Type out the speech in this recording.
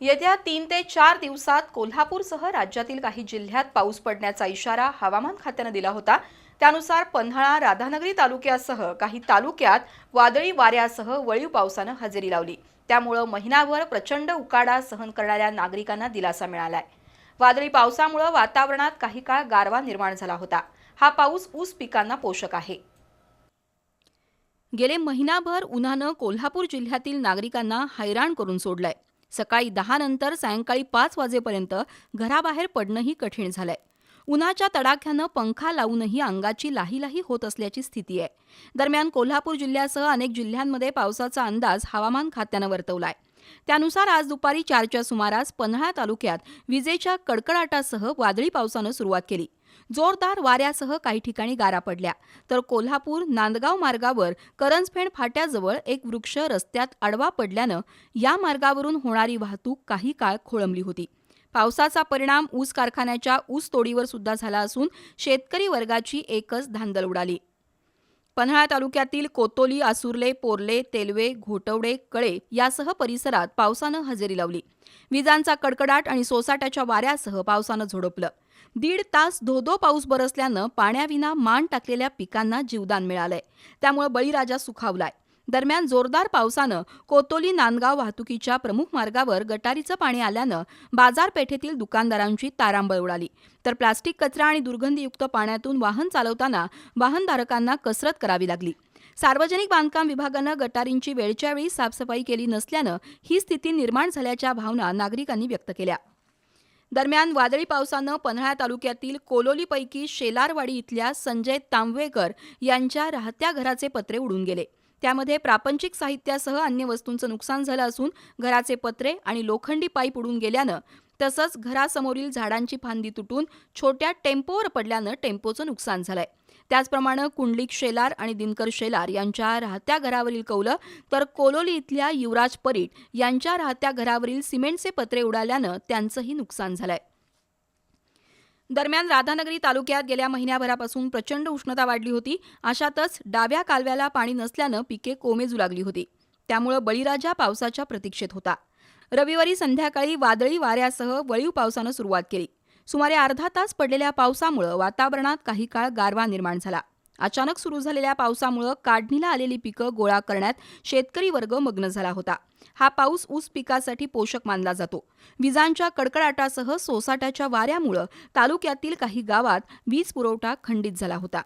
येत्या तीन ते चार दिवसात कोल्हापूरसह राज्यातील काही जिल्ह्यात पाऊस पडण्याचा इशारा हवामान खात्यानं दिला होता. त्यानुसार पन्हाळा राधानगरी तालुक्यासह काही तालुक्यात वादळी वाऱ्यासह वळीव पावसानं हजेरी लावली. त्यामुळं महिनाभर प्रचंड उकाडा सहन करणाऱ्या नागरिकांना दिलासा मिळालाय. वादळी पावसामुळं वातावरणात काही काळ गारवा निर्माण झाला होता. हा पाऊस ऊस पिकांना पोषक आहे. गेले महिनाभर उन्हानं कोल्हापूर जिल्ह्यातील नागरिकांना हैराण करून सोडलंय. सकाळी दहा नंतर सायंकाळी पाच वाजेपर्यंत घराबाहेर पडणंही कठीण झालंय. उन्हाच्या तडाख्यानं पंखा लावूनही अंगाची लाहीलाही होत असल्याची स्थिती आहे. दरम्यान कोल्हापूर जिल्ह्यासह अनेक जिल्ह्यांमध्ये पावसाचा अंदाज हवामान खात्यानं वर्तवलाय. त्यानुसार आज दुपारी चारच्या सुमारास पन्हाळा तालुक्यात विजेच्या कडकडाटासह वादळी पावसानं सुरुवात केली. जोरदार वाऱ्यासह काही ठिकाणी गारा पडल्या. तर कोल्हापूर नांदगाव मार्गावर करंजफेड फाट्याजवळ एक वृक्ष रस्त्यात आडवा पडल्यानं या मार्गावरून होणारी वाहतूक काही काळ खोळंबली होती. पावसाचा परिणाम ऊस कारखान्याच्या ऊस तोडीवर सुद्धा झाला असून शेतकरी वर्गाची एकच धांदल उडाली. पन्हाळा तालुक्यातील कोतोली आसुर्ले पोर्ले तेलवे घोटवडे कळे यासह परिसरात पावसानं हजेरी लावली. विजांचा कडकडाट आणि सोसाट्याच्या वाऱ्यासह पावसानं झोडपलं. दीड तास धोधो पाऊस बरसल्यानं पाण्याविना मान टाकलेल्या पिकांना जीवदान मिळालंय. त्यामुळे बळीराजा सुखावलाय. दरम्यान जोरदार पावसानं कोतोली नांदगाव वाहतुकीच्या प्रमुख मार्गावर गटारीचं पाणी आल्यानं बाजारपेठेतील दुकानदारांची तारांबळ उडाली. तर प्लास्टिक कचरा आणि दुर्गंधीयुक्त पाण्यातून वाहन चालवताना वाहनधारकांना कसरत करावी लागली. सार्वजनिक बांधकाम विभागानं गटारींची वेळच्या वेळी साफसफाई केली नसल्यानं ही स्थिती निर्माण झाल्याच्या भावना नागरिकांनी व्यक्त केल्या. दरम्यान वादळी पावसानं पन्हाळा तालुक्यातील कोलोलीपैकी शेलारवाडी इथल्या संजय तांबवेकर यांच्या राहत्या घराचे पत्रे उडून गेले. त्यामध्ये प्रापंचिक साहित्यासह अन्य वस्तूंचं नुकसान झालं असून घराचे पत्रे आणि लोखंडी पाईप उडून गेल्यानं तसंच घरासमोरील झाडांची फांदी तुटून छोट्या टेम्पोवर पडल्यानं टेम्पोचं नुकसान झालंय. त्याचप्रमाणे कुंडलिक शेलार आणि दिनकर शेलार यांच्या राहत्या घरावरील कौलं तर कोलोली इथल्या युवराज परीट यांच्या राहत्या घरावरील सिमेंटचे पत्रे उडाल्यानं त्यांचंही नुकसान झालंय. दरम्यान राधानगरी तालुक्यात गेल्या महिन्याभरापासून प्रचंड उष्णता वाढली होती. अशातच डाव्या कालव्याला पाणी नसल्यानं पिके कोमेजू लागली होती. त्यामुळं बळीराजा पावसाच्या प्रतीक्षेत होता. रविवारी संध्याकाळी वादळी वाऱ्यासह वळीव पावसानं सुरुवात केली. सुमारे अर्धा तास पडलेल्या पावसामुळं वातावरणात काही काळ गारवा निर्माण झाला. अचानक सुरू झालेल्या पावसामुळं काढणीला आलेली पिकं गोळा करण्यात शेतकरी वर्ग मग्न झाला होता. हा पाऊस ऊस पिकासाठी पोषक मानला जातो. विजांच्या कडकडाटासह सोसाट्याच्या वाऱ्यामुळं तालुक्यातील काही गावात वीज पुरवठा खंडित झाला होता.